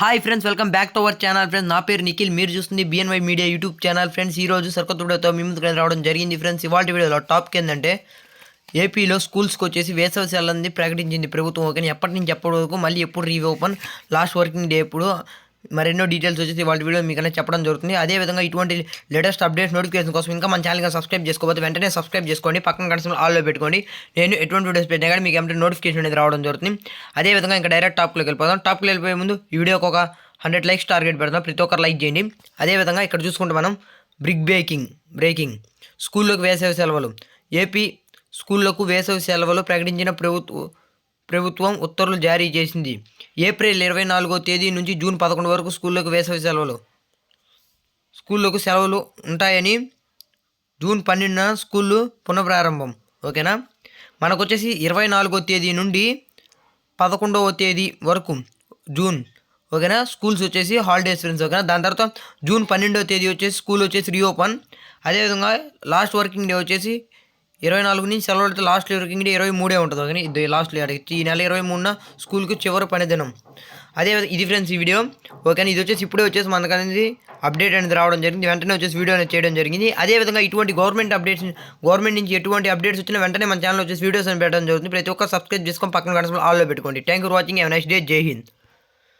Hi friends welcome back to our channel friends నా పేరు నిఖిల్. మీరు చూస్తుంది BNY media YouTube channel friends ఈ రోజు సరికొత్త వీడియోతో మీ ముందుకు రావడం జరిగింది ఫ్రెండ్స్ ఇవాళ వీడియోలో టాపిక్ ఏంటంటే ఏపీలో స్కూల్స్కి వచ్చేసి వేసవి సెలవుని ప్రకటించింది ప్రభుత్వం. ఓకే ఎప్పటి నుంచి ఎప్పటి వరకు మళ్ళీ ఎప్పుడు రీఓపెన్ లాస్ట్ వర్కింగ్ డే ఎప్పుడు మరెన్నో డీటెయిల్స్ వచ్చేసి వాళ్ళ వీడియో మీకు చెప్పడం జరుగుతుంది. అదేవిధంగా ఇటువంటి లేటెస్ట్ అప్డేట్స్ నోటిఫికేషన్ కోసం ఇంకా మన ఛానల్గా సబ్స్క్రైబ్ చేసుకోవచ్చు వెంటనే సబ్స్క్రైబ్ చేసుకోండి. పక్కన కనీసం ఆల్లో పెట్టుకోండి. నేను ఎటువంటి వీడియోస్ పెట్టినా కానీ మీకు ఏమంటే నోటిఫికేషన్ అనేది రావడం జరుగుతుంది. అదేవిధంగా ఇంకా డైరెక్ట్ టాప్లోకి వెళ్ళిపోదాం. టాప్కి వెళ్ళిపోయే ముందు ఈ వీడియోకి ఒక హండ్రెడ్ లైక్స్ టార్గెట్ పెడతాం ప్రతి ఒక్కరు లైక్ చేయండి. అదేవిధంగా ఇక్కడ చూసుకుంటే మనం బ్రిక్ బ్రేకింగ్ బ్రేకింగ్ స్కూల్లోకి వేసవి సెలవులు. ఏపీ స్కూళ్ళకు వేసవి సెలవులు ప్రకటించిన ప్రభుత్వ ప్రభుత్వం ఉత్తర్వులు జారీ చేసింది. ఏప్రిల్ ఇరవై నాలుగో తేదీ నుంచి జూన్ పదకొండు వరకు స్కూళ్ళకు వేసవి సెలవులు. స్కూళ్ళకు సెలవులు ఉంటాయని జూన్ పన్నెండున స్కూళ్ళు పునఃప్రారంభం. ఓకేనా? మనకు వచ్చేసి ఇరవై నాలుగో తేదీ నుండి పదకొండవ తేదీ వరకు జూన్. ఓకేనా? స్కూల్స్ వచ్చేసి హాలిడేస్ ఫ్రెండ్స్ ఓకేనా? దాని తర్వాత జూన్ పన్నెండవ తేదీ వచ్చేసి స్కూల్ వచ్చేసి రీఓపెన్. అదేవిధంగా లాస్ట్ వర్కింగ్ డే వచ్చేసి ఇరవై నాలుగు నుంచి సెలవు అయితే లాస్ట్ వర్కింగ్ ఇంకా ఇరవై మూడే ఉంటుంది. కానీ ఇది లాస్ట్ ఈ నెల ఇరవై మూడున స్కూల్కి చివరి పని దినం. అదే ఇది ఫ్రెండ్స్ ఈ వీడియో. ఓకే ఇది వచ్చేసి ఇప్పుడే వచ్చేసి మనకు అనేది అప్డేట్ అనేది రావడం జరిగింది. వెంటనే వచ్చేసి వీడియో అనేది చేయడం జరిగింది. అదేవిధంగా ఇటువంటి గవర్నమెంట్ అప్డేట్స్ గవర్నమెంట్ నుంచి ఎటువంటి అప్డేట్స్ వచ్చినా వెంటనే మన ఛానల్ వచ్చేసి వీడియోస్ అని పెట్టడం జరుగుతుంది. ప్రతి ఒక్క సబ్స్క్రైబ్ చేసుకొని పక్కన కనసం ఆల్లో పెట్టుకోండి. Thank you for watching. Have next day. జై హింద్.